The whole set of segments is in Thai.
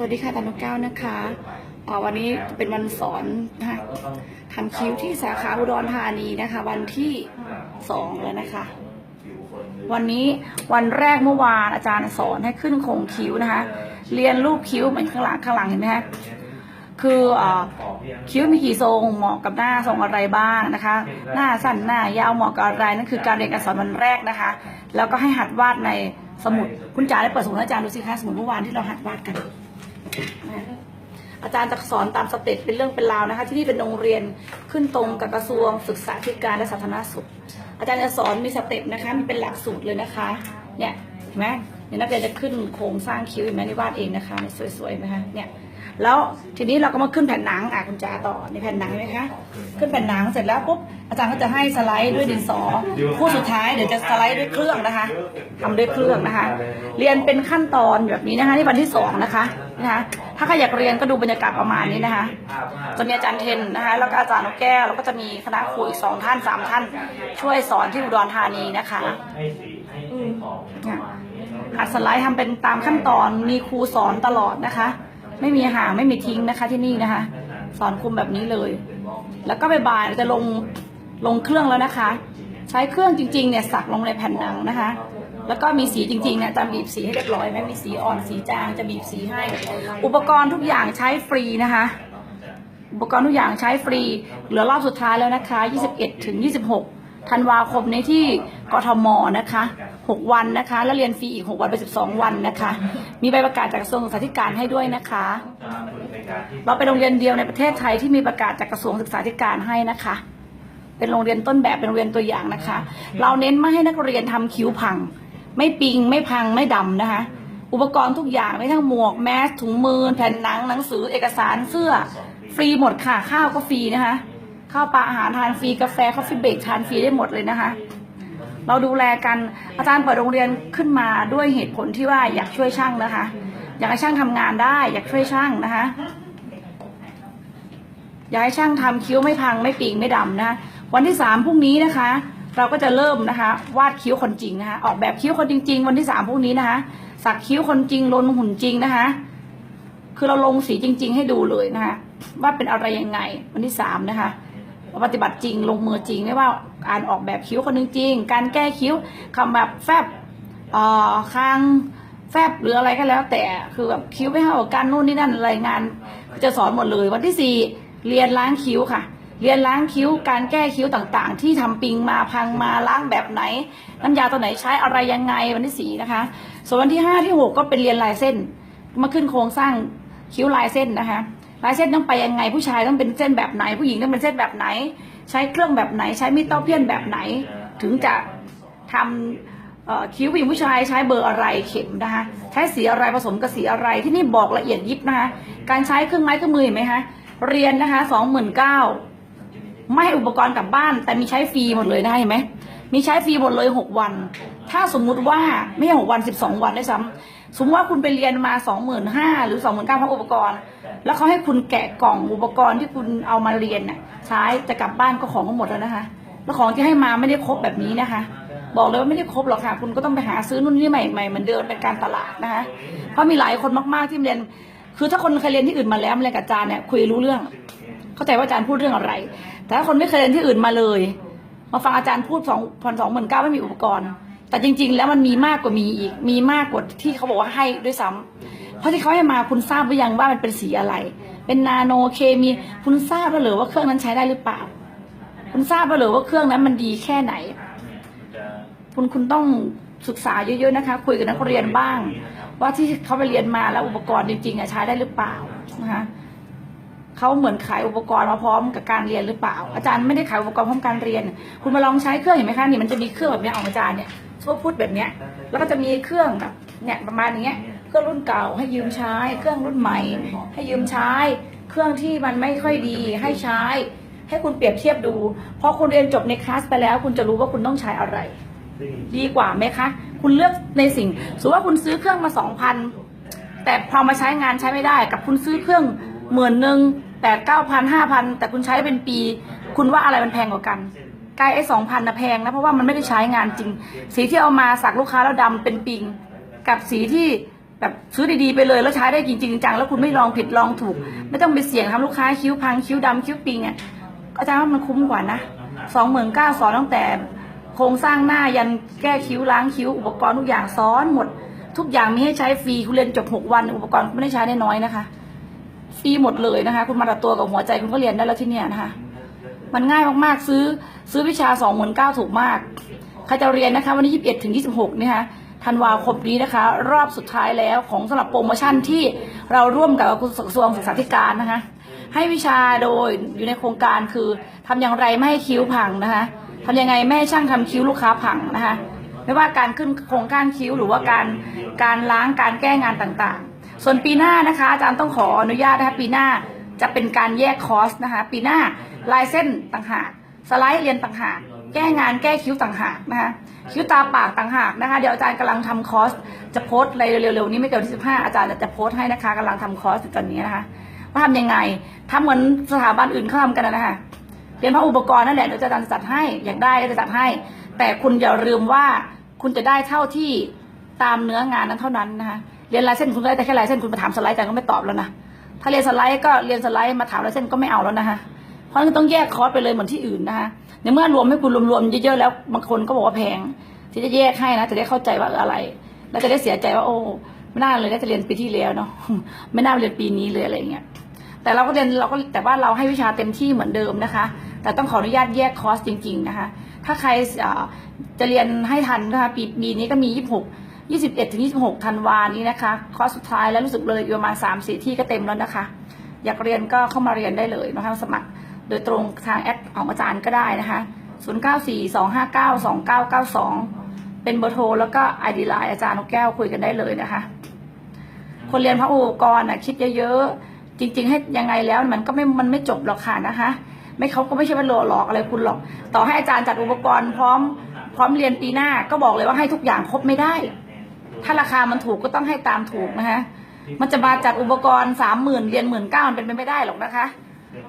สวัสดีค่ะตานุกแก้วนะคะอ่าวันนี้เป็นวันสอนนะทำคิ้วที่สาขาอุดรธานีนะคะ วันที่สองแล้วนะคะ วันนี้วันแรกเมื่อวานอาจารย์สอนให้ขึ้นโครงคิ้วนะคะ เรียนรูปคิ้วเหมือนข้างหลังข้างหลังเห็นไหมคะคืออคิ้วมีกี่ทรงเหมาะกับหน้าทรงอะไรบ้างนะคะ หน้าสั้นหน้ายาวเหมาะกับอะไรนั่นคือการเรียนการสอนวันแรกนะคะ แล้วก็ให้หัดวาดในสมุดคุณจ๋าได้เปิดสมุดอาจารย์ดูสิคะสมุดเมื่อวานที่เราหัดวาดกัน อาจารย์จะสอนตามสเต็ปเป็นเรื่องเป็นราวนะคะ ที่นี่เป็นโรงเรียนขึ้นตรงกับกระทรวงศึกษาธิการและสาธารณสุข อาจารย์จะสอนมีสเต็ปนะคะมีเป็นหลักสูตรเลยนะคะ เนี่ย ไหมเนี่ยนักเรียนจะขึ้นโครงสร้างคิ้วเห็นไหมนี่วาดเองนะคะนี่สวยๆไหมคะเนี่ยแล้วทีนี้เราก็มาขึ้นแผ่นหนังอะคุณจ๋าต่อในแผ่นหนังเห็นไหมคะขึ้นแผ่นหนังเสร็จแล้วปุ๊บอาจารย์ก็จะให้สไลด์ด้วยดินสอคู่สุดท้ายเดี๋ยวจะสไลด์ด้วยเครื่องนะคะทำด้วยเครื่องนะคะ เรียนเป็นขั้นตอนแบบนี้นะคะนี่วันที่สองนะคะนะคะถ้าใครอยากเรียนก็ดูบรรยากาศประมาณนี้นะคะจะมีอาจารย์เทนนะคะแล้วก็อาจารย์นกแก้วแล้วก็จะมีคณะครูอีกสองท่านสามท่าน ช่วยสอนที่อุดรธานีนะคะองเนี่ย หัดสไลด์ทำเป็นตามขั้นตอนมีครูสอนตลอดนะคะ ไม่มีห่างไม่มีทิ้งนะคะที่นี่นะคะ สอนคุมแบบนี้เลย แล้วก็บ่ายๆจะลงลงเครื่องแล้วนะคะ ใช้เครื่องจริงๆเนี่ยสักลงในแผ่นหนังนะคะ แล้วก็มีสีจริงๆเนี่ยจะบีบสีให้เรียบร้อยไหมมีสีอ่อนสีจางจะบีบสีให้ อุปกรณ์ทุกอย่างใช้ฟรีนะคะอุปกรณ์ทุกอย่างใช้ฟรี เหลือรอบสุดท้ายแล้วนะคะ 21 ถึง 26 ธันวาคมนี้ที่กทมนะคะ 6 วันนะคะ แล้วเรียนฟรีอีก 6 วันเป็น12 วันนะคะ มีใบประกาศจากกระทรวงศึกษาธิการให้ด้วยนะคะ เราเป็นโรงเรียนเดียวในประเทศไทยที่มีประกาศจากกระทรวงศึกษาธิการให้นะคะ เป็นโรงเรียนต้นแบบเป็นโรงเรียนตัวอย่างนะคะ เราเน้นไม่ให้นักเรียนทำคิ้วพัง ไม่ปิงไม่พังไม่ดำนะคะ อุปกรณ์ทุกอย่างไม่ทั้งหมวกแมสถุงมือแผ่นหนังหนังสือเอกสารเสื้อฟรีหมดค่ะข้าวก็ฟรีนะคะข้าวปลาอาหารทานฟรีกาแฟคอฟฟี่เบรกทานฟรีได้หมดเลยนะคะ เราดูแลกันอาจารย์เปิดโรงเรียนขึ้นมาด้วยเหตุผลที่ว่าอยากช่วยช่างนะคะ อยากให้ช่างทำงานได้ อยากช่วยช่างนะคะ อยากให้ช่างทำคิ้วไม่พังไม่ปิงไม่ดำนะคะวันที่สามพรุ่งนี้นะคะ เราก็จะเริ่มนะคะ วาดคิ้วคนจริงนะคะ ออกแบบคิ้วคนจริง ๆ วันที่สามพรุ่งนี้นะคะ สักคิ้วคนจริงลนหุ่นจริงนะคะคือเราลงสีจริง ๆ ให้ดูเลยนะคะว่าเป็นอะไรยังไงวันที่สามนะคะ ปฏิบัติจริงลงมือจริงไม่ว่าการออกแบบคิ้วคนจริง การแก้คิ้วคำแบบแฟบเอ่อคางแฟบหรืออะไรก็แล้ว แต่คือแบบคิ้วไม่เข้ากันนู่นนี่นั่นอะไรงานจะสอนหมดเลย วันที่สี่เรียนล้างคิ้วค่ะ เรียนล้างคิ้ว การแก้คิ้วต่างๆ ที่ทำปิงมาพังมาล้างแบบไหน น้ำยาตัวไหนใช้อะไรยังไงวันที่สี่นะคะ ส่วนวันที่ห้าที่หกก็เป็นเรียนลายเส้น มาขึ้นโครงสร้างคิ้วลายเส้นนะคะ ลายเส้นต้องไปยังไง ผู้ชายต้องเป็นเส้นแบบไหน ผู้หญิงต้องเป็นเส้นแบบไหน ใช้เครื่องแบบไหน ใช้มีดเต้าเพี้ยนแบบไหน ถึงจะทำคิ้วผู้หญิงผู้ชายใช้เบอร์อะไรเข็มนะคะใช้สีอะไรผสมกับสีอะไรที่นี่บอกละเอียดยิบนะคะการใช้เครื่องไม้เครื่องมือเห็นไหมคะเรียนนะคะสองหมื่นเก้าไม่ให้อุปกรณ์กลับบ้าน แต่มีใช้ฟรีหมดเลยได้เห็นไหมมีใช้ฟรีหมดเลยหกวัน ถ้าสมมุติว่าไม่ใช่หกวันสิบสองวันได้วยซ้ำ สมมติว่าคุณไปเรียนมาสองหมื่นห้าหรือสองหมื่นเก้าพร้อมอุปกรณ์ แล้วเขาให้คุณแกะกล่องอุปกรณ์ที่คุณเอามาเรียนน่ะใช้จะกลับบ้านก็ของก็หมดแล้วนะคะ แล้วของที่ให้มาไม่ได้ครบแบบนี้นะคะ บอกเลยว่าไม่ได้ครบหรอกค่ะ คุณก็ต้องไปหาซื้อนู่นนี่ใหม่ๆเหมือนเดิมเป็นการตลาดนะคะ เพราะมีหลายคนมากๆที่เรียน คือถ้าคนเคยเรียนที่อื่นมาแล้วมาเรียนกับอาจารย์เนี่ยคุยรู้เรื่อง เข้าใจว่าอาจารย์พูดเรื่องอะไร แต่ถ้าคนไม่เคยเรียนที่อื่นมาเลย มาฟังอาจารย์พูดสองพันสองหมื่นเก้าไม่มีอุปกรณ์ แต่จริง ๆ แล้วมันมีมากกว่ามีอีก มีมากกว่าที่เขาบอกว่าให้ด้วยซ้ำเพราะที่เขาให้มาคุณทราบหรือยังว่ามันเป็นสีอะไร เป็นนาโนเคมีคุณทราบแล้วหรือว่าเครื่องนั้นใช้ได้หรือเปล่า คุณทราบแล้วหรือว่าเครื่องนั้นมันดีแค่ไหนจะคุณคุณต้องศึกษาเยอะๆนะคะ คุยกับนักเรียนบ้าง ว่าที่เขาไปเรียนมาแล้วอุปกรณ์จริงๆอะใช้ได้หรือเปล่านะคะเขาเหมือนขายอุปกรณ์มาพร้อมกับการเรียนหรือเปล่า อาจารย์ไม่ได้ขายอุปกรณ์พร้อมการเรียน คุณมาลองใช้เครื่องเห็นไหมคะนี่มันจะมีเครื่องแบบเนี้ยของอาจารย์เนี่ย ทั่วพุทธแบบเนี้ยแล้วก็จะมีเครื่องแบบเนี่ยประมาณอย่างเงี้ยเครื่องรุ่นเก่าให้ยืมใช้ เครื่องรุ่นใหม่ ให้ยืมใช้ เครื่องที่มันไม่ค่อยดีให้ใช้ ให้คุณเปรียบเทียบดูพอคุณเรียนจบในคลาสไปแล้ว คุณจะรู้ว่าคุณต้องใช้อะไร ดีกว่าไหมคะ คุณเลือกในสิ่งสมมติว่าคุณซื้อเครื่องมาสองพันแต่พอมาใช้งานใช้ไม่ได้ กับคุณซื้อเครื่องหมื่นหนึ่งแปดเก้าพันห้าพันแต่คุณใช้เป็นปี คุณว่าอะไรมันแพงกว่ากัน กายไอ้สองพันนะแพงนะเพราะว่ามันไม่ได้ใช้งานจริง สีที่เอามาสักลูกค้าแล้วดำเป็นปิง กับสีที่แบบซื้อดีๆไปเลยแล้วใช้ได้จริงๆจังแล้วคุณไม่ลองผิดลองถูก ไม่ต้องไปเสี่ยงทำลูกค้าคิ้วพังคิ้วดำคิ้วปิงอะอาจารย์ว่ามันคุ้มกว่านะสองหมื่นเก้าสอนตั้งแต่โครงสร้างหน้ายันแก้คิ้วล้างคิ้วอุปกรณ์ทุกอย่างซ้อนหมด ทุกอย่างมีให้ใช้ฟรีคุณเรียนจบหกวัน อุปกรณ์ไม่ได้ใช้ได้น้อยนะคะฟรีหมดเลยนะคะ คุณมาตัดตัวกับหัวใจคุณก็เรียนได้แล้วที่เนี่ยนะคะ มันง่ายมากๆซื้อ ซื้อวิชาสองหมื่นเก้าถูกมาก ใครจะเรียนนะคะ วันที่ยี่สิบเอ็ดถึงยี่สิบหกนี่คะธันวาคมนี้นะคะ รอบสุดท้ายแล้วของสำหรับโปรโมชั่นที่เราร่วมกับกระทรวงศึกษาธิการนะคะ ให้วิชาโดยอยู่ในโครงการคือทำอย่างไรไม่ให้คิ้วพังนะคะทำยังไงไม่ให้ช่างทำคิ้วลูกค้าพังนะคะไม่ว่าการขึ้นโครงก้านคิ้วหรือว่าการการล้างการแก้งานต่างๆ ส่วนปีหน้านะคะ อาจารย์ต้องขออนุญาตนะคะปีหน้าจะเป็นการแยกคอร์สนะคะ ปีหน้าลายเส้นต่างหาก สไลด์เรียนต่างหาก แก้งานแก้คิ้วต่างหากนะคะคิ้วตาปากต่างหากนะคะ เดี๋ยวอาจารย์กำลังทำคอร์สจะโพสต์อะไรเร็วๆนี้ไม่เกินที่สิบห้าอาจารย์จะโพสต์ให้นะคะกำลังทำคอร์สตอนนี้นะคะว่าทำยังไงทำเหมือนสถาบันอื่นเขาทำกันนะคะเรียนพระอุปกรณ์นั่นแหละเดี๋ยวอาจารย์จะจัดให้อยากได้ก็จะจัดให้ แต่คุณอย่าลืมว่าคุณจะได้เท่าที่ตามเนื้องานนั้นเท่านั้นนะคะเรียนลายเส้นคุณได้แต่แค่ลายเส้นคุณมาถามสไลด์อาจารย์ก็ไม่ตอบแล้วนะถ้าเรียนสไลด์ก็เรียนสไลด์มาถามลายเส้นก็ไม่เอาแล้วนะคะ เพราะฉะนั้นต้องแยกคอร์สไปเลยเหมือนที่อื่นนะคะในเมื่อรวมให้คุณรวมๆเยอะๆแล้วบางคนก็บอกว่าแพงที่จะแยกให้นะจะได้เข้าใจว่าอะไร แล้วจะได้เสียใจว่าโอ้ไม่น่าเลยน่าจะเรียนปีที่แล้วเนาะไม่น่าเรียนปีนี้เลยอะไรอย่างเงี้ยแต่เราก็เรียนเราก็แต่ว่าเราให้วิชาเต็มที่เหมือนเดิมนะคะ แต่ต้องขออนุญาตแยกคอร์สจริง ๆนะคะ ถ้าใครจะเรียนให้ทันนะคะปีปีนี้ก็มี 26 21ถึง26ธันวานี้นะคะคอร์สสุดท้ายแล้วรู้สึกเลยอยู่ประมาณ3 4ที่ก็เต็มแล้วนะคะ อยากเรียนก็เข้ามาเรียนได้เลยนะคะสมัคร โดยตรงทางแอดของอาจารย์ก็ได้นะคะ 0942592992 เป็นเบอร์โทรแล้วก็ไอดีไลน์อาจารย์นกแก้วคุยกันได้เลยนะคะ คนเรียนพระอุปกรณ์นะคิดเยอะๆ จริง ๆ ให้ยังไงแล้วมันก็ไม่มันไม่จบหรอกค่ะนะคะ ไม่เขาก็ไม่ใช่ว่าหลอกหลอกอะไรคุณหรอก ต่อให้อาจารย์จัดอุปกรณ์พร้อมพร้อมเรียนปีหน้าก็บอกเลยว่าให้ทุกอย่างครบไม่ได้ ถ้าราคามันถูกก็ต้องให้ตามถูกนะคะมันจะมาจัดอุปกรณ์สามหมื่นเรียนหมื่นเก้ามันเป็นไปไม่ได้หรอกนะคะ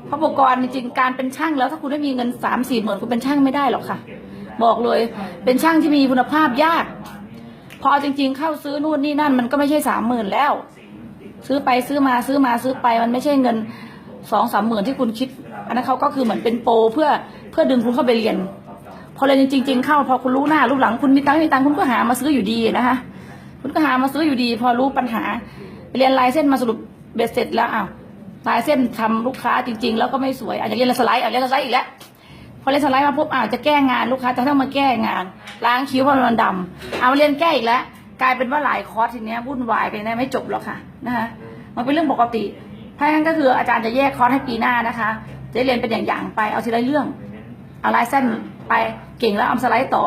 เพราะอุปกรณ์จริงๆการเป็นช่างแล้วถ้าคุณไม่มีเงินสามสี่หมื่นคุณเป็นช่างไม่ได้หรอกค่ะ บอกเลยเป็นช่างที่มีคุณภาพยาก พอจริง ๆ เข้าซื้อนู่นนี่นั่นมันก็ไม่ใช่สามหมื่นแล้ว ซื้อไปซื้อมาซื้อมาซื้อไปมันไม่ใช่เงินสองสามหมื่นที่คุณคิด อันนั้นเขาก็คือเหมือนเป็นโปรเพื่อเพื่อดึงคุณเข้าไปเรียน พอเรียนจริง ๆ เข้าพอคุณรู้หน้ารู้หลังคุณมีตังค์มีตังค์คุณก็หามาซื้ออยู่ดีนะคะ คุณก็หามาซื้ออยู่ดี พอรู้ปัญหาเรียนลายเส้นมาสรุปเบ็ดเสร็จแล้วอ้าว ลายเส้นทำลูกค้าจริง ๆ แล้วก็ไม่สวยอาจจะเรียนสไลด์อาจจะเรียนสไลด์อีกแล้วพอเรียนสไลด์มาปุ๊บอาวจะแก้งานลูกค้าจะต้องมาแก้งาน ล้างคิ้วเพราะมันดำเอาเรียนแก้อีกแล้วกลายเป็นว่าหลายคอร์สทีเนี้ยวุ่นวายไปนะไม่จบหรอกค่ะนะคะมันเป็นเรื่องปกติถ้าอย่างนั้นก็คืออาจารย์จะแยกคอร์สให้ปีหน้านะคะจะได้เรียนเป็นอย่างๆไปเอาทีละเรื่องเอาลายเส้นไปเก่งแล้วเอาสไลด์ต่อ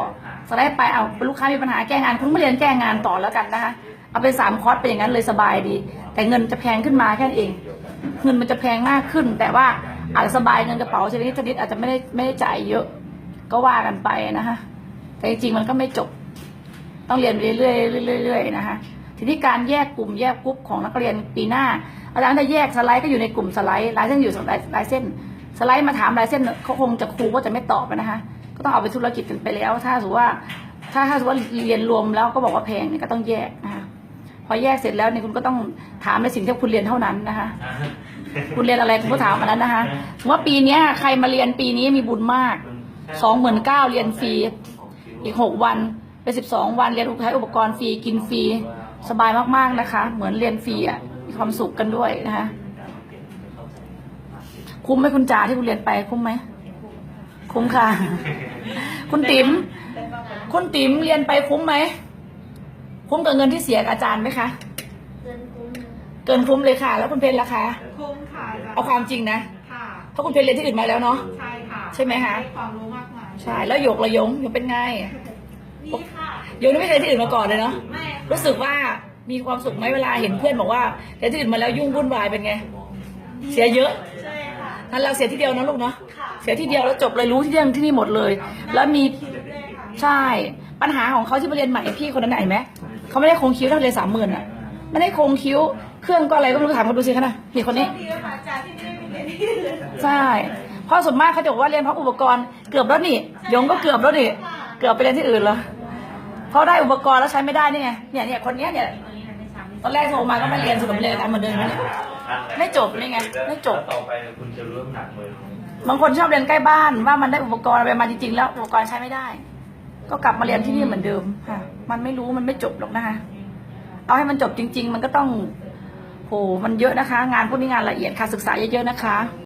สไลด์ไปเอาลูกค้ามีปัญหาแก้งานคุณไม่เรียนแก้งานต่อแล้วกันนะคะเอาเป็นสามคอร์สเป็นอย่างนั้นเลยสบายดี แต่เงินจะแพงขึ้นมาแค่นั้นเอง เงินมันจะแพงมากขึ้น แต่ว่าอาจจะสบายเงินกระเป๋าชนิดชนิดอาจจะไม่ได้ไม่ได้จ่ายเยอะ ก็ว่ากันไปนะคะแต่จริงๆมันก็ไม่จบ ต้องเรียนไปเรื่อยๆเรื่อยๆนะคะทีนี้การแยกกลุ่มแยกกรุ๊ปของนักเรียนปีหน้าอาจารย์จะแยกสไลด์ก็อยู่ในกลุ่มสไลด์ลายเส้นอยู่สไลด์ลายเส้น สไลด์มาถามลายเส้นเขาคงจะครูก็จะไม่ตอบนะคะก็ต้องเอาไปธุรกิจกันไปแล้ว ถ้าสมมติว่า ถ้าถ้าสมมติว่าเรียนรวมแล้วก็บอกว่าแพงเนี่ยก็ต้องแยกนะคะ อแยกเสร็จแล้วเนี่ยคุณก็ต้องถามในสิ่งที่คุณเรียนเท่านั้นนะคะ คุณเรียนอะไรคุณก็ถามอันนั้นนะคะสมมติว่าปีเนี้ยใครมาเรียนปีนี้มีบุญมากสองหมื่นเก้าเรียนฟรีอีกหกวันเป็นสิบสองวันเรียนใช้อุปกรณ์ฟรีกินฟรีสบายมากๆนะคะ เหมือนเรียนฟรีอะมีความสุขกันด้วยนะคะคุ้มไหมคุณจ๋าที่คุณเรียนไปคุ้มไหมคุ้มค่ะ คุณติ๋มคุณติ๋มเรียนไปคุ้มไหม คุ้มกับเงินที่เสียกับอาจารย์ไหมคะ เกินคุ้มเลยเกินคุ้มเลยค่ะ แล้วคุณเพนล่ะคะ คุ้มค่ะอาจารย์เอาความจริงนะ ค่ะเพราะคุณเพนเรียนที่อื่นมาแล้วเนาะ ใช่ค่ะใช่ไหมคะ ด้ความรู้มากมายใช่ แล้วหยกระยงหยกเป็นไงนี่ค่ะ หยกนี่ไม่เคยที่อื่นมาก่อนเลยเนาะแม่รู้สึกว่ามีความสุขไหมเวลาเห็นเพื่อนบอกว่าเรียนที่อื่นมาแล้วยุ่งวุ่นวายเป็นไง เสียเยอะ ใช่ค่ะนั่นเราเสียที่เดียวนะลูกเนาะ ค่ะเสียที่เดียวแล้วจบเลยรู้ที่เดียวที่นี่หมดเลย แล้วมี คิวด้วยค่ะ ใช่ ปัญหาของเขาที่มาเรียนใหม่พี่คนนั้นไหนไหมเขาไม่ได้คงคิ้วเท่าเรียนสามหมื่นอะไม่ได้คงคิ้ว เครื่องก็อะไรก็ไม่รู้ถามเขาดูสิคะนะนี่คนนี้โชคดีค่ะอาจารย์ที่นี่ไม่มีเรียนที่อื่นเลยใช่เพราะส่วนมากเขาจะบอกว่าเรียนเพราะอุปกรณ์เกือบแล้วนี่ยงก็เกือบแล้วนี่เกือบไปเรียนที่อื่นแล้วเพราะได้อุปกรณ์แล้วใช้ไม่ได้นี่ไงเนี่ยเนี่ยคนเนี้ยเนี่ยตอนแรกโทรมาก็ไม่เรียนสรุปเรียนกันเหมือนเดิมเนี่ยไม่จบนี่ไงไม่จบแล้วต่อไปคุณจะรู้น้ำหนักมือของบางคนชอบเรียนใกล้บ้านว่ามันได้อุปกรณ์อะไรมาจริงๆแล้วอุปกรณ์ใช้ไม่ได้ ก็กลับมาเรียนที่นี่เหมือนเดิมค่ะ มันไม่รู้มันไม่จบหรอกนะคะ เอาให้มันจบจริง ๆ มันก็ต้องโหมันเยอะนะคะ งานพวกนี้งานละเอียดค่ะ ศึกษาเยอะๆนะคะอ